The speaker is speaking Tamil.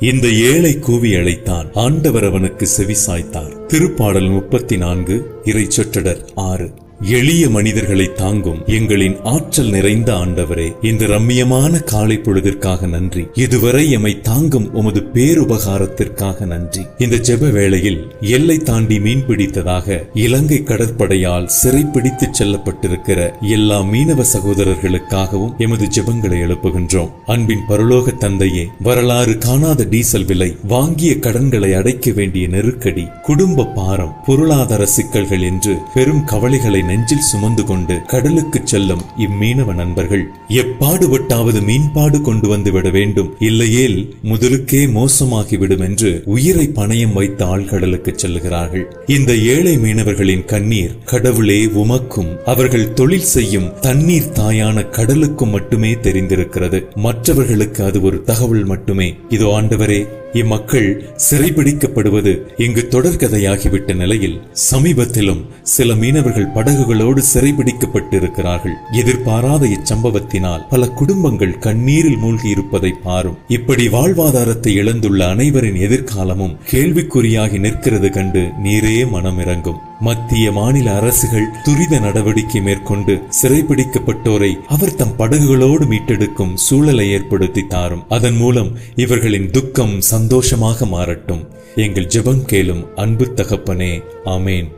இந்த ஏழை கூவி அழைத்தான். ஆண்டவர் அவனுக்கு செவி சாய்த்தார் திருப்பாடல் முப்பத்தி நான்கு இறை சொற்றடர் ஆறு. எளிய மனிதர்களை தாங்கும் எங்களின் ஆற்றல் நிறைந்த ஆண்டவரே இந்த ரம்மியமான காலை பொழுதிற்காக நன்றி. இதுவரை எம்மை தாங்கும் உமது பேருபகாரத்திற்காக நன்றி. இந்த ஜெப வேளையில் எல்லை தாண்டி மீன் பிடித்ததாக இலங்கை கடற்படையால் சிறைப்பிடித்து செல்லப்பட்டிருக்கிற எல்லா மீனவ சகோதரர்களுக்காகவும் எமது ஜெபங்களை எழுப்புகின்றோம். அன்பின் பரலோக தந்தையே வரலாறு காணாத டீசல் விலை வாங்கிய கடன்களை அடைக்க வேண்டிய நெருக்கடி குடும்ப பாரம் பொருளாதார சிக்கல்கள் என்று பெரும் கவலைகளை நெஞ்சில் சுமந்து கொண்டு கடலுக்கு செல்லும் இம்மீனவ நண்பர்கள். எப்பாடுபட்டாவது மீன்பாடு கொண்டு வந்து விட வேண்டும். இல்லையேல் முதலுக்கே மோசமாகிவிடும் என்று உயிரை பணயம் வைத்த ஆழ்கடலுக்கு செல்லுகிறார்கள். இந்த ஏழை மீனவர்களின் கண்ணீர் கடவுளே உமக்கும் அவர்கள் தொழில் செய்யும் தண்ணீர் தாயான கடலுக்கும் மட்டுமே தெரிந்திருக்கிறது. மற்றவர்களுக்கு அது ஒரு தகவல் மட்டுமே. இதோ ஆண்டவரே இம்மக்கள் சிறைபிடிக்கப்படுவது இங்கு தொடர்கதையாகிவிட்ட நிலையில் சமீபத்திலும் சில மீனவர்கள் படகுகளோடு சிறைபிடிக்கப்பட்டிருக்கிறார்கள். எதிர்பாராத இச்சம்பவத்தினால் பல குடும்பங்கள் கண்ணீரில் மூழ்கி இருப்பதை பாரும். இப்படி வாழ்வாதாரத்தை இழந்துள்ள அனைவரின் எதிர்காலமும் கேள்விக்குறியாகி நிற்கிறது கண்டு நீரே மனமிறங்கும். மத்திய மாநில அரசுகள் துரித நடவடிக்கை மேற்கொண்டு சிறைபிடிக்கப்பட்டோரை அவர் தம் படகுகளோடு மீட்டெடுக்கும் சூழலை ஏற்படுத்தி தாரும் அதன் மூலம் இவர்களின் துக்கம் சந்தோஷமாக மாறட்டும். எங்கள் ஜெபம் கேளும் அன்பு தகப்பனே ஆமேன்.